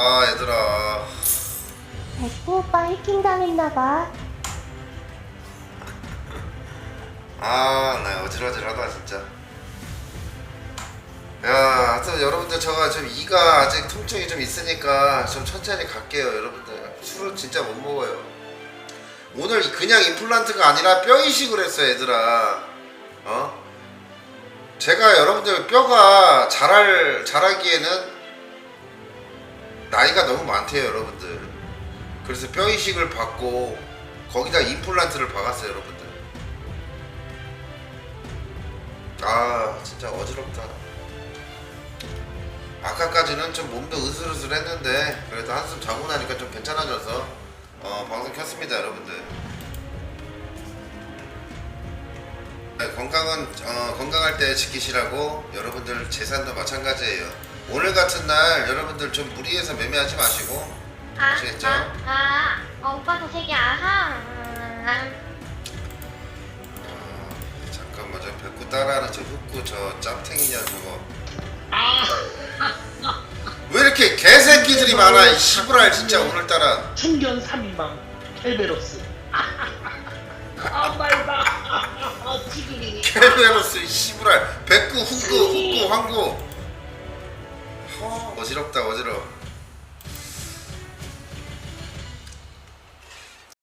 아 얘들아. 백구 오빠 해킹 당했나봐. 아 나 어질어질하다 진짜. 야 하여튼 여러분들 저가 좀 이가 아직 통증이 좀 있으니까 좀 천천히 갈게요 여러분들. 술은 진짜 못 먹어요. 오늘 그냥 임플란트가 아니라 뼈 이식을 했어 얘들아. 어? 제가 여러분들 뼈가 자랄 자라기에는 나이가 너무 많대요 여러분들. 그래서 뼈 이식을 받고 거기다 임플란트를 박았어요 여러분들. 아 진짜 어지럽다. 아까까지는 좀 몸도 으슬으슬 했는데 그래도 한숨 자고 나니까 좀 괜찮아져서 어, 방송 켰습니다 여러분들 건강은 어, 건강할 때 지키시라고 여러분들 재산도 마찬가지예요. 오늘 같은 날 여러분들 좀 무리해서 매매하지 마시고. 아, 아시겠죠? 아, 아, 어, 오빠도 되게 아하. 음, 어, 잠깐만 저 백구 따라하는 저 흑구 저 짬탱이냐 저거 왜 이렇게 개새끼들이 많아 이 시부랄 진짜 오늘따라. 충견 3인방 켈베로스 이 시부랄. 백구 흑구 흑구 황구. 허, 어지럽다 어지러워